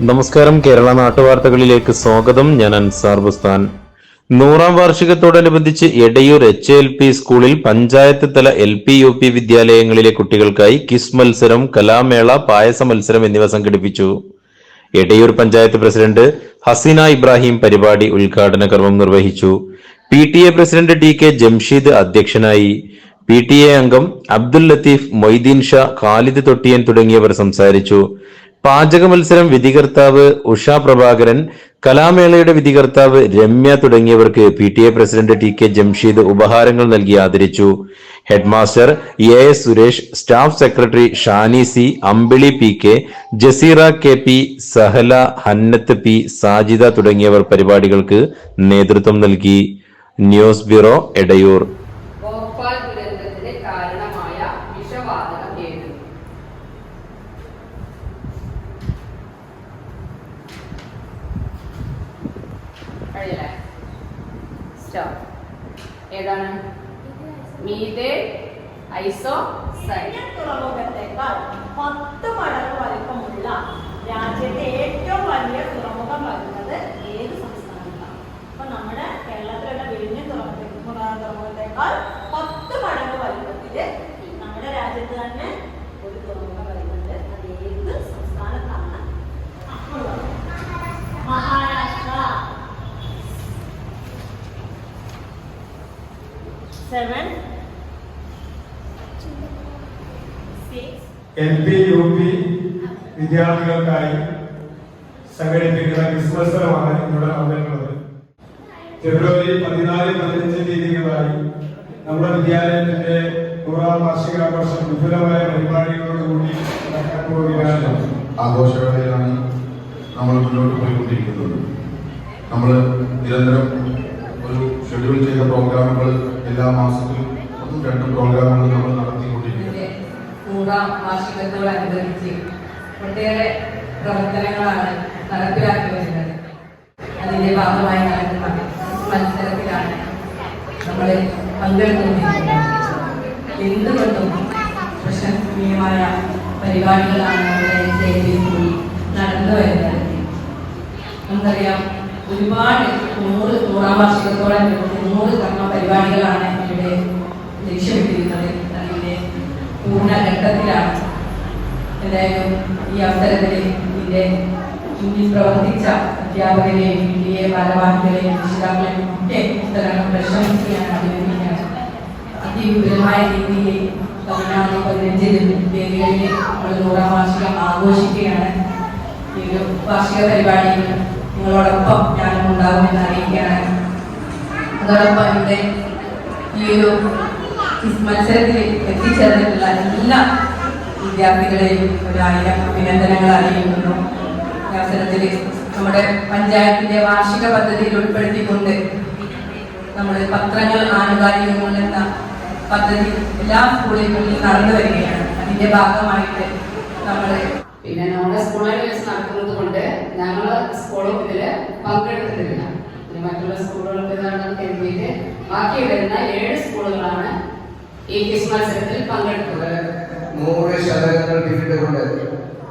നമസ്കാരം കേരള നാട്ടുവാർത്തകളിലേക്ക് സ്വാഗതം. ഞാൻ അൻസാർ ബുസ്താൻ. നൂറാം വാർഷികത്തോടനുബന്ധിച്ച് എടയൂർ എച്ച് എൽ പി സ്കൂളിൽ പഞ്ചായത്ത് തല എൽ പി യു പി വിദ്യാലയങ്ങളിലെ കുട്ടികൾക്കായി കിസ് മത്സരം കലാമേള പായസ മത്സരം എന്നിവ സംഘടിപ്പിച്ചു. എടയൂർ പഞ്ചായത്ത് പ്രസിഡന്റ് ഹസീന ഇബ്രാഹിം പരിപാടി ഉദ്ഘാടന കർമ്മം നിർവഹിച്ചു. P T A president T K Jamsheed അധ്യക്ഷനായി. പി ടി എ അംഗം അബ്ദുൽ ലത്തീഫ് മൊയ്തീൻ ഷാ ഖാലിദ് തൊട്ടിയൻ തുടങ്ങിയവർ സംസാരിച്ചു. പാചക മത്സരം വിധികർത്താവ് ഉഷ പ്രഭാകരൻ കലാമേളയുടെ വിധികർത്താവ് രമ്യ തുടങ്ങിയവർക്ക് P T A president T K Jamsheed ഉപഹാരങ്ങൾ നൽകി ആദരിച്ചു. Headmaster A S Suresh staff secretary Shani C Ambili P K Jaseera K P Sahala Hannath P Sajida തുടങ്ങിയവർ പരിപാടികൾക്ക് നേതൃത്വം നൽകി. News bureau Edayur. ഭോപ്പാൽ ദുരന്തത്തിന് കാരണമായ വിഷവാതകം ഏത്? കഴിയില്ലേ? സ്റ്റോപ്പ് ഏതാണ്? മീതേ ഐസോ തുറമുഖത്തേക്കാൾ പത്ത് മടങ്ങ് വലിപ്പമുള്ള രാജ്യത്തെ ഏറ്റവും വലിയ തുറമുഖം വരുന്നത് ഏത് സംസ്ഥാനത്താണ് അപ്പൊ നമ്മുടെ കേരളത്തിലുള്ള വിഴിഞ്ഞ തുറമുഖ തുറമുഖത്തേക്കാൾ പത്ത് മടങ്ങ് വലിപ്പത്തിൽ നമ്മുടെ രാജ്യത്ത് തന്നെ ഒരു തുറമുഖം വരുന്നുണ്ട് അത് ഏത് സംസ്ഥാനത്താണ് ഉള്ളത്? Seven L P U P വിദ്യാർത്ഥികൾക്കായി സംഘടിപ്പിക്കുന്ന ക്വിസ് മത്സരമാണ് ഇവിടെ നടന്നിട്ടുള്ളത് ഫെബ്രുവരി പതിനാല് പതിനഞ്ച് തീയതികളായി നമ്മുടെ വിദ്യാലയത്തിന്റെ നൂറാം വാർഷികാഘോഷം വിപുലമായ പരിപാടികളോടുകൂടി നടക്കാൻ പോവുകയാണ്. ആഘോഷവേളയിലാണ് നമ്മൾ മുന്നോട്ട് പോയിക്കൊണ്ടിരിക്കുന്നത്. നമ്മൾ നിരന്തരം ഒരു ഷെഡ്യൂൾ ചെയ്ത പ്രോഗ്രാമുകൾ എല്ലാ മാസത്തിലും ഒന്നും രണ്ടും പ്രോഗ്രാമുകൾ നമ്മൾ വാർഷികത്തോടനുബന്ധിച്ച് ഒട്ടേറെ പ്രവർത്തനങ്ങളാണ് ഭാഗമായി പരിപാടികളാണ് നടന്നു വരുന്നത് നമുക്കറിയാം ഒരുപാട് നൂറ് നൂറാം വാർഷികത്തോടനുബന്ധിച്ച് മുന്നൂറ് കർമ്മ പരിപാടികളാണ് ഇവിടെ ലക്ഷ്യമിട്ടിരുന്നത് അതിന്റെ പൂർണഘട്ടത്തിലാണ് എന്തായാലും ഈ അവസരത്തിൽ ഇതിന്റെ മുന്നിൽ പ്രവർത്തിച്ച അധ്യാപകരെയും പി എ ഭാരവാഹികളെയും രക്ഷിതാക്കളെയും ഒക്കെ പുസ്തകങ്ങൾ പ്രശംസിക്കാൻ അഭിനന്ദിക്കുകയാണ്. അതിവിപുലമായ രീതിയിൽ തമിഴ്നാട് പതിനഞ്ച് വേദികളിൽ നമ്മൾ നൂറാം വാർഷികം ആഘോഷിക്കുകയാണ്. ഈ ഒരു വാർഷിക പരിപാടിയിൽ നിങ്ങളോടൊപ്പം ഞാനും ഉണ്ടാകുമെന്ന് അറിയിക്കുകയാണ് അതോടൊപ്പം ഇവിടെ ഈ ഒരു മത്സരത്തിൽ എത്തിച്ചേർന്നിട്ടുള്ള എല്ലാ വിദ്യാർത്ഥികളെയും ഒരായിരം അഭിനന്ദനങ്ങൾ അറിയിക്കുന്നു. അവസരത്തിൽ നമ്മുടെ പഞ്ചായത്തിന്റെ വാർഷിക പദ്ധതിയിൽ ഉൾപ്പെടുത്തിക്കൊണ്ട് നമ്മൾ പത്രങ്ങൾ ആനുകാലികങ്ങൾ എന്ന പദ്ധതി എല്ലാ സ്കൂളുകളിലും നടന്നു വരികയാണ് അതിന്റെ ഭാഗമായിട്ട് നമ്മൾ പിന്നെ നമ്മുടെ സ്കൂളിൽ പങ്കെടുത്തിട്ടില്ല മറ്റുള്ള സ്കൂളുകൾക്ക് ഇതാണ് കരുതിയിട്ട് ബാക്കി വരുന്ന ഏഴ് സ്കൂളുകളാണ് ഈ ക്വിസ് മത്സരത്തിൽ പങ്കെടുത്തത്. നൂറ് ശതകങ്ങൾ പിന്നിട്ടുകൊണ്ട്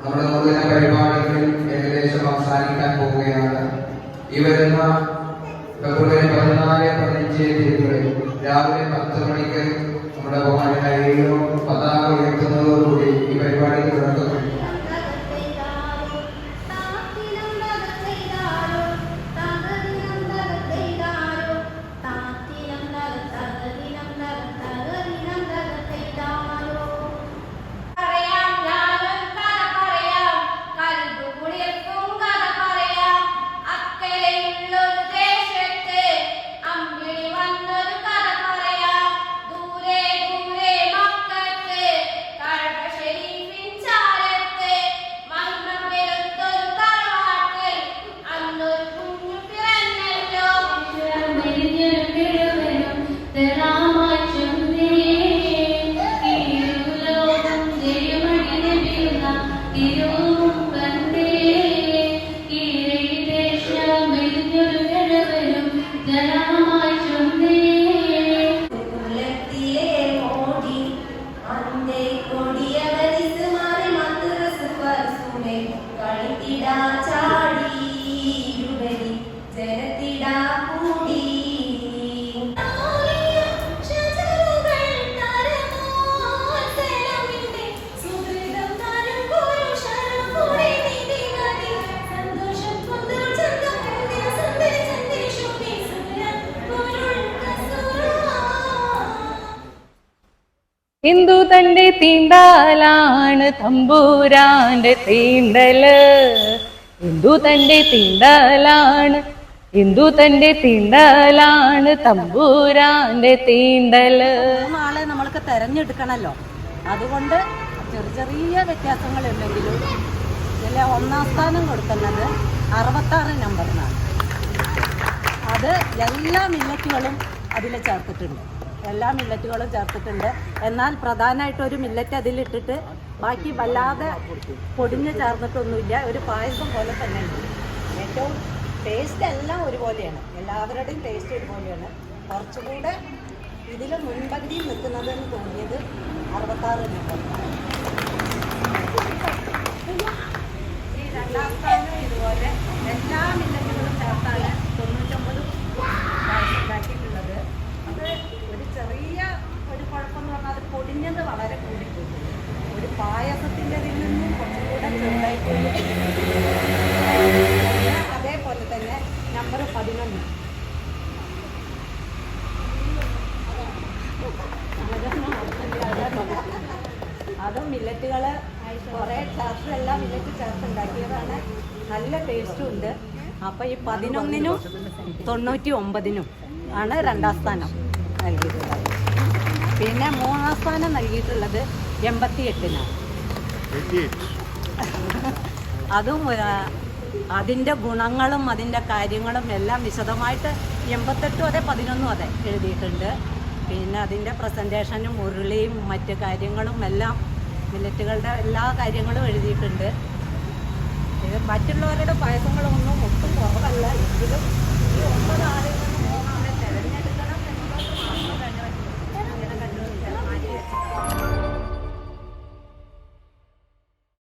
നമ്മുടെ നൂതന പരിപാടികൾ ഏകദേശം അവസാനിക്കാൻ പോവുകയാണ്. ഈ വരുന്ന ഫെബ്രുവരി പതിനാല് പതിനഞ്ച് തീയതികളിൽ രാവിലെ പത്ത് മണിക്ക് നമ്മുടെ ബഹുമാനായ പതാക ഉയർത്തുന്നതോടുകൂടി ഈ പരിപാടിക്ക് തുടക്കം ഹിന്ദു തന്റെ തീണ്ടാലാണ് തമ്പൂരാന്റെ തീണ്ടൽ. ഹിന്ദു തന്റെ തീണ്ടലാണ് ഹിന്ദു തന്റെ തീണ്ടലാണ് തമ്പൂരാന്റെ തീണ്ടൽ. മൂന്നാളെ നമ്മൾക്ക് തെരഞ്ഞെടുക്കണല്ലോ. അതുകൊണ്ട് ചെറിയ ചെറിയ വ്യത്യാസങ്ങളുണ്ടെങ്കിലും ഇതിൽ ഒന്നാം സ്ഥാനം കൊടുക്കുന്നത് അറുപത്താറ് നമ്പറിനാണ്. അത് എല്ലാ മില്ലറ്റുകളും അതിൽ ചേർത്തിട്ടുണ്ട്. എല്ലാ മില്ലറ്റുകളും ചേർത്തിട്ടുണ്ട്. എന്നാൽ പ്രധാനമായിട്ട് ഒരു മില്ലറ്റ് അതിലിട്ടിട്ട് ബാക്കി വല്ലാതെ പൊടിഞ്ഞ് ചേർന്നിട്ടൊന്നുമില്ല. ഒരു പായസം പോലെ തന്നെ ഏറ്റവും ടേസ്റ്റ് എല്ലാം ഒരുപോലെയാണ്. എല്ലാവരുടെയും ടേസ്റ്റ് ഒരുപോലെയാണ്. കുറച്ചുകൂടെ ഇതിൽ മുൻപന്തി നിൽക്കുന്നതെന്ന് തോന്നിയത് അറുപത്താറ് രൂപ ഇതുപോലെ എല്ലാ മില്ലറ്റുകളും ചേർത്താണ് തൊണ്ണൂറ്റൊമ്പത് പായസം ഉണ്ടാക്കിയിട്ടുള്ളത് അത് ഒരു ചെറിയ ഒരു കുഴപ്പമെന്ന് പറഞ്ഞാൽ അത് പൊടിഞ്ഞത് വളരെ കൂടിപ്പോയി ഒരു പായസത്തിന്റെതിൽ നിന്നും കുറച്ചുകൂടെ ചെറുതായിട്ട് പിന്നെ അതേപോലെ തന്നെ നമ്പർ പതിനൊന്ന്. അതും മില്ലറ്റുകൾ കുറേ ചേർത്ത് എല്ലാം മില്ലറ്റ് ചേർത്ത് ഉണ്ടാക്കിയതാണ്. നല്ല ടേസ്റ്റും ഉണ്ട്. അപ്പോൾ ഈ പതിനൊന്നിനും തൊണ്ണൂറ്റി ഒമ്പതിനും ആണ് രണ്ടാം സ്ഥാനം നൽകിയിട്ടുള്ളത്. പിന്നെ മൂന്നാം സ്ഥാനം നൽകിയിട്ടുള്ളത് എൺപത്തി എട്ടിനാണ് അതും അതിന്റെ ഗുണങ്ങളും അതിന്റെ കാര്യങ്ങളും എല്ലാം വിശദമായിട്ട് എൺപത്തെട്ടും അതെ പതിനൊന്നും അതെ എഴുതിയിട്ടുണ്ട്. പിന്നെ അതിന്റെ പ്രസന്റേഷനും ഉരുളിയും മറ്റ് കാര്യങ്ങളും എല്ലാം മില്ലറ്റുകളുടെ എല്ലാ കാര്യങ്ങളും എഴുതിയിട്ടുണ്ട്. മറ്റുള്ളവരുടെ പായസങ്ങളൊന്നും ഒട്ടും കുറവല്ല. എങ്കിലും ഈ ഒമ്പത് ആറ്